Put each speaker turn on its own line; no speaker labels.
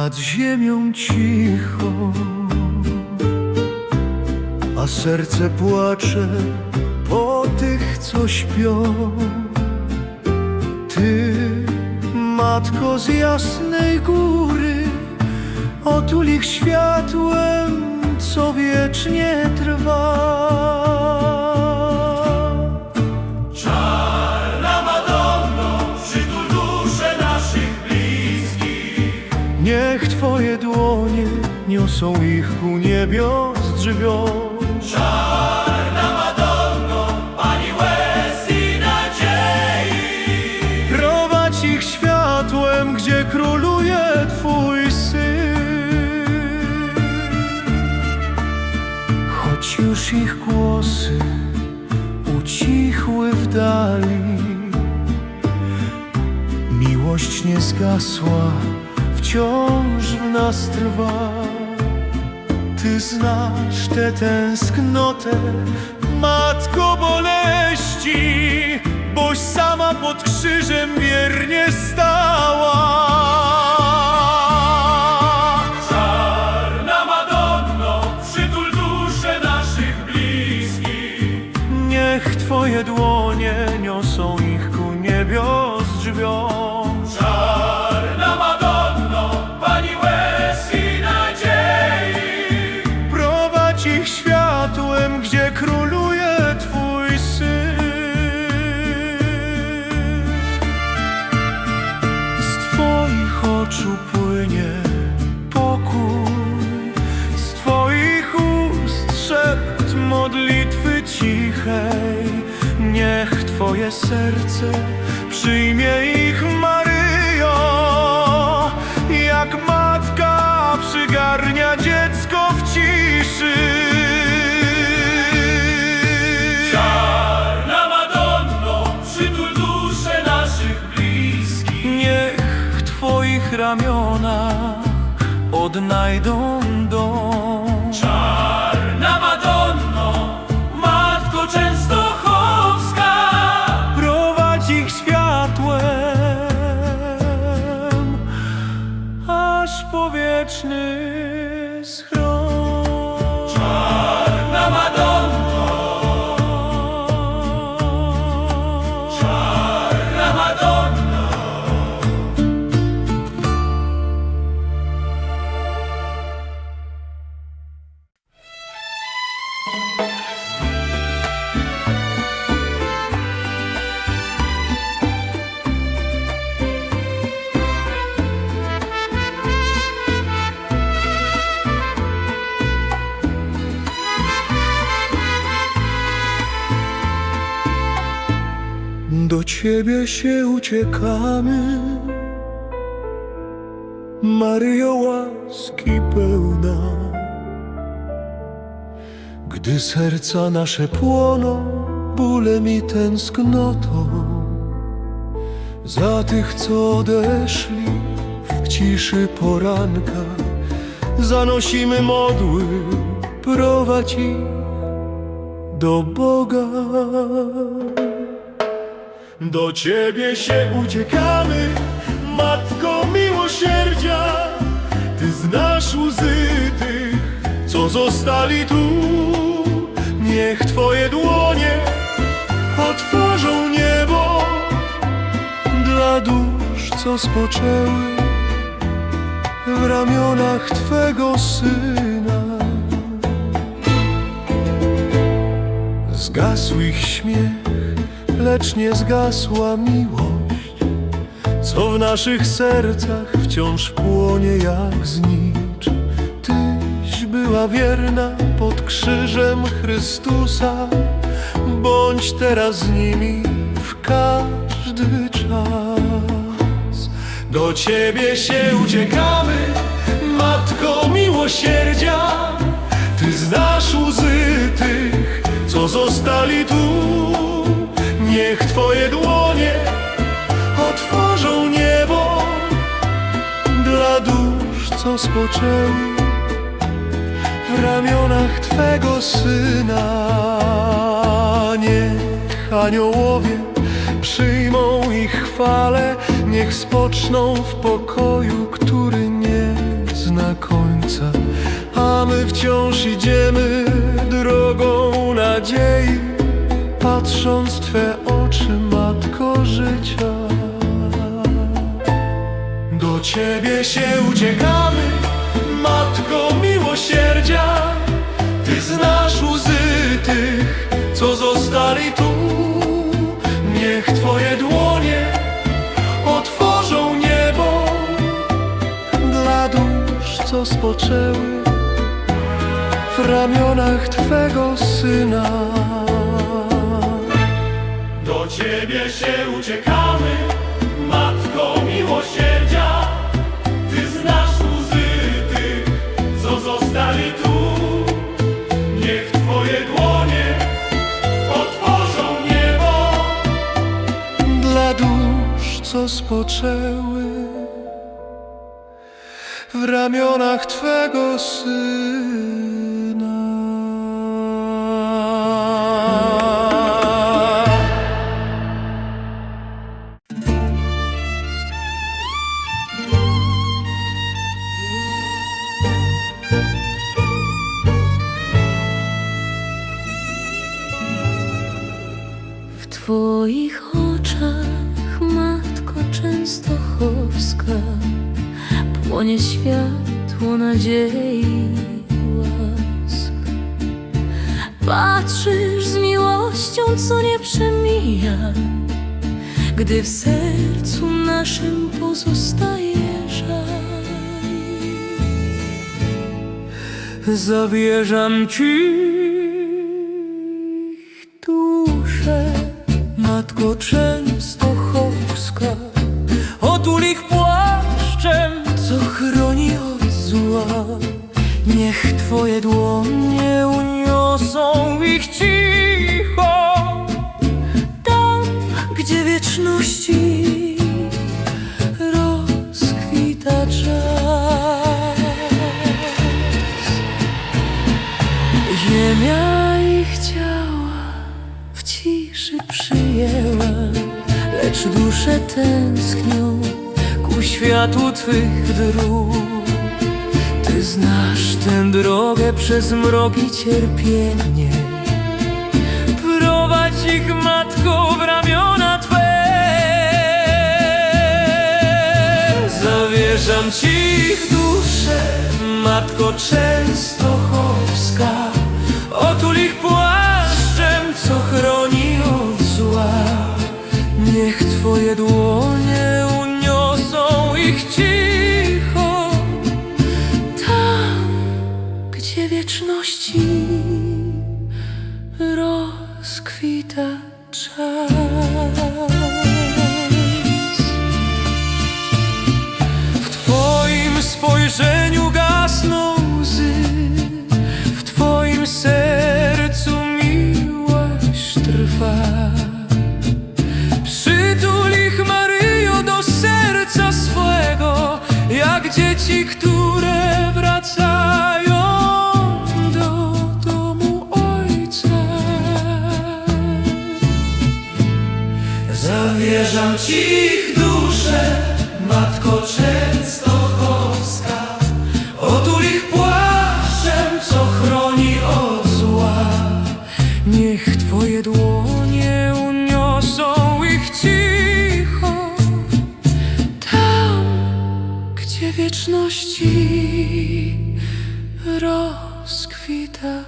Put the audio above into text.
nad ziemią cicho, a serce płacze po tych, co śpią. Ty, matko z jasnej góry, otul ich światłem, co niosą ich ku niebios drzwiom.
Czarna Madonno, Pani łez i nadziei.
Prowadź ich światłem, gdzie króluje Twój Syn. Choć już ich głosy ucichły w dali, miłość nie zgasła, wciąż w nas trwa. Ty znasz tę tęsknotę, matko boleści, boś sama pod krzyżem wiernie stała.
Czarna Madonno, przytul dusze naszych bliskich.
Niech Twoje dłonie Niech Twoje serce przyjmie ich, Maryjo, jak matka przygarnia dziecko w ciszy.
Czarna Madonno, przytul dusze naszych bliskich.
Niech w Twoich ramionach odnajdą dom. Po Do Ciebie się uciekamy, Maryjo łaski pełna. Gdy serca nasze płoną bólem i tęsknotą. Za tych, co odeszli w ciszy poranka Zanosimy modły, prowadź ich do Boga do Ciebie się uciekamy, Matko miłosierdzia. Ty znasz łzy tych, co zostali tu. Niech Twoje dłonie otworzą niebo dla dusz, co spoczęły w ramionach Twego Syna. Zgasł ich śmiech, lecz nie zgasła miłość, co w naszych sercach wciąż płonie jak znicz. Tyś była wierna pod krzyżem Chrystusa, bądź teraz z nimi w każdy czas. Do Ciebie się uciekamy, Matko miłosierdzia, Ty znasz łzy tych, co zostali tu. Niech Twoje dłonie otworzą niebo dla dusz, co spoczęły w ramionach Twego Syna. Niech aniołowie przyjmą ich chwale, niech spoczną w pokoju, który nie zna końca. A my wciąż idziemy patrząc Twe oczy, Matko życia. Do Ciebie się uciekamy, Matko miłosierdzia. Ty znasz łzy tych, co zostali tu. Niech Twoje dłonie otworzą niebo dla dusz, co spoczęły w ramionach Twego Syna.
Ciebie się uciekamy, Matko miłosierdzia. Ty znasz łzy tych, co zostali tu. Niech Twoje dłonie otworzą niebo.
dla dusz, co spoczęły w ramionach Twego Syna.
Płonie światło nadziei łask. Patrzysz z miłością, co nie przemija, gdy w sercu naszym pozostaje żal.
Zawierzam Ci duszę, Matko Częstochowska. Twoje dłonie uniosą ich cicho. Tam, gdzie wieczności rozkwita czas. Ziemia ich ciała w ciszy przyjęła, lecz dusze tęsknią ku światłu Twych dróg. Znasz tę drogę przez mroki cierpienie. Prowadź ich, Matko, w ramiona Twe. Zawierzam Ci ich duszę, Matko Częstochowska. Otul ich płaszczem, co chroni od zła. Niech Twoje dłonie uniosą ich cicho. Wieczności rozkwita czas. W Twoim spojrzeniu gasną łzy, w Twoim sercu Zawierzam Ci ich duszę, Matko Częstochowska. Otul ich płaszczem, co chroni od zła. Niech Twoje dłonie uniosą ich cicho. Tam, gdzie wieczności rozkwita